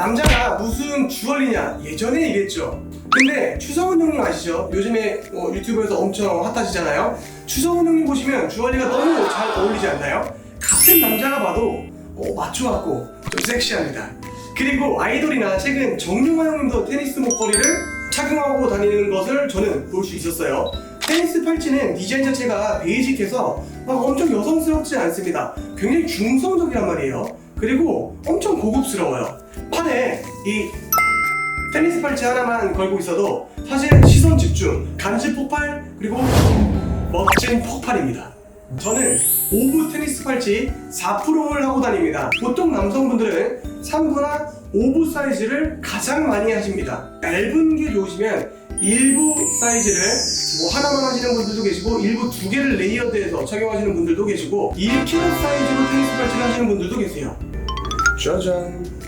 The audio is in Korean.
남자가 무슨 주얼리냐 예전에 얘기했죠. 근데 추성훈 형님 아시죠? 요즘에 뭐 유튜브에서 엄청 핫하시잖아요. 추성훈 형님 보시면 주얼리가 너무 잘 어울리지 않나요? 같은 남자가 봐도 어, 마초 같고 좀 섹시합니다. 그리고 아이돌이나 최근 정용화 형님도 테니스 목걸이를 착용하고 다니는 것을 저는 볼 수 있었어요. 테니스 팔찌는 디자인 자체가 베이직해서 막 엄청 여성스럽지 않습니다. 굉장히 중성적이란 말이에요. 그리고 엄청 고급스러워요. 팔에 이 테니스 팔찌 하나만 걸고 있어도 사실 시선 집중, 간지 폭발, 그리고 멋진 폭발입니다. 저는 5부 테니스 팔찌 4%를 하고 다닙니다. 보통 남성분들은 3부나 5부 사이즈를 가장 많이 하십니다. 얇은 게 좋으시면 1부 사이즈를 뭐 하나만 하시는 분들도 계시고 일부 두 개를 레이어드해서 착용하시는 분들도 계시고 1kg 사이즈로 테니스 팔찌를 하시는 분들도 계세요. 짜잔.